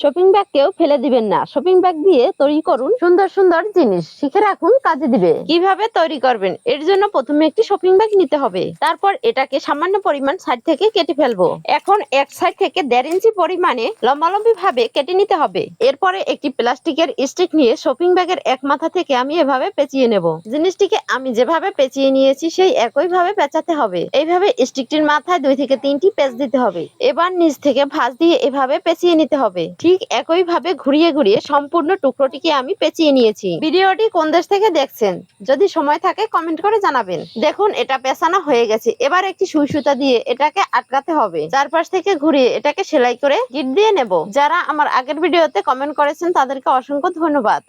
Shopping bag কেউ ফেলে দিবেন না। শপিং ব্যাগ দিয়ে তৈরি করুন সুন্দর সুন্দর জিনিস। শিখে রাখুন, কাজে দিবে। কীভাবে তৈরি করবেন? এর জন্য প্রথমে একটি শপিং ব্যাগ নিতে হবে। তারপর এটাকে সামান্য পরিমাণ সাইড থেকে কেটে ফেলব। এখন এক সাইড থেকে দেড় ইঞ্চি পরিমাণে লম্বালম্বি ভাবে কেটে নিতে হবে। এরপরে একটি প্লাস্টিকের স্টিক নিয়ে শপিং ব্যাগের এক মাথা থেকে আমি এভাবে পেঁচিয়ে নেব। জিনিসটিকে আমি যেভাবে পেঁচিয়ে নিয়েছি, সেই একই ভাবে পেঁচাতে হবে। এইভাবে স্টিকটির মাথায় দুই থেকে তিনটি পেঁচ দিতে হবে। এবার নিচ থেকে ভাঁজ দিয়ে এভাবে পেঁচিয়ে নিতে হবে। ঠিক একই ভাবে ঘুরিয়ে ঘুরিয়ে সম্পূর্ণ টুকরোটিকে আমি পেঁচিয়ে নিয়েছি। ভিডিওটি কোন দেশ থেকে দেখছেন? যদি সময় থাকে, কমেন্ট করে জানাবেন। দেখুন, এটা পেঁচানো হয়ে গেছে। এবার একটি সুই সুতা দিয়ে এটাকে আটকাতে হবে। চারপাশ থেকে ঘুরিয়ে এটাকে সেলাই করে গিট দিয়ে নেব। যারা আমার আগের ভিডিওতে কমেন্ট করেছেন, তাদেরকে অসংখ্য ধন্যবাদ।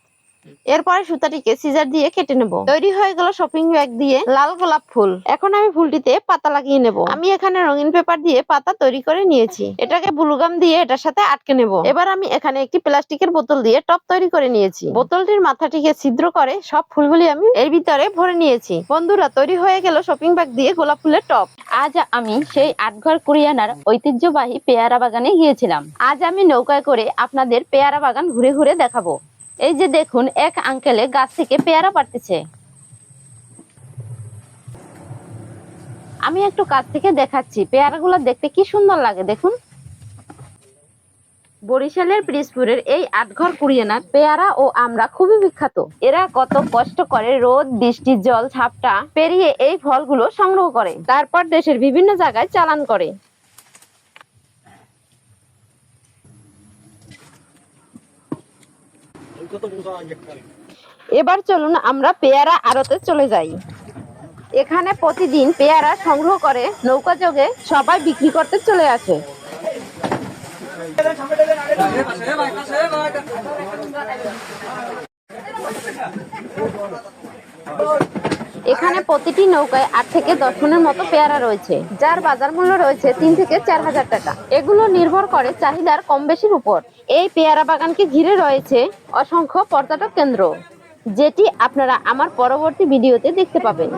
এরপরে সুতাটিকে সিজার দিয়ে কেটে নেব। তৈরি হয়ে গেল শপিং ব্যাগ দিয়ে লাল গোলাপ ফুল। এখন আমি ফুলটিতে পাতা লাগিয়ে নেব। আমি এখানে রঙিন পেপার দিয়ে পাতা তৈরি করে নিয়েছি। এটাকে বুলুগাম দিয়ে এটার সাথে আটকে নেব। এবার আমি এখানে একটি প্লাস্টিকের বোতল দিয়ে টপ তৈরি করে নিয়েছি। বোতলটির মাথাটিকে ছিদ্র করে সব ফুলগুলি আমি এর ভিতরে ভরে নিয়েছি। বন্ধুরা, তৈরি হয়ে গেল শপিং ব্যাগ দিয়ে গোলাপ ফুলের টপ। আজ আমি সেই আটঘর কুরিয়ানার ঐতিহ্যবাহী পেয়ারা বাগানে গিয়েছিলাম। আজ আমি নৌকায় করে আপনাদের পেয়ারা বাগান ঘুরে ঘুরে দেখাবো। এই যে দেখুন, এক আঙ্কেলে গাছ থেকে পেয়ারা পাড়তেছে আমি একটু কাছ থেকে দেখাচ্ছি, পেয়ারাগুলো দেখতে কি সুন্দর লাগে দেখুন। বরিশালের পিরিজপুরের এই আটঘর কুড়িয়ানার পেয়ারা ও আমরা খুবই বিখ্যাত। এরা কত কষ্ট করে রোদ, বৃষ্টি, জল, ঝাপটা পেরিয়ে এই ফলগুলো সংগ্রহ করে, তারপর দেশের বিভিন্ন জায়গায় চালান করে। এবার চলুন আমরা পেয়ারা আড়তে চলে যাই। এখানে প্রতিদিন পেয়ারা সংগ্রহ করে, নৌকা যোগে সবাই বিক্রি করতে চলে আসে। এখানে প্রতিটি নৌকায় আট থেকে দশ মনের মতো পেয়ারা রয়েছে, যার বাজার মূল্য রয়েছে তিন থেকে চার হাজার টাকা। এগুলো নির্ভর করে চাহিদার কম বেশির উপর। এই পেয়ারা বাগানকে ঘিরে রয়েছে অসংখ্য পর্যটক কেন্দ্র, যেটি আপনারা আমার পরবর্তী ভিডিওতে দেখতে পাবেন।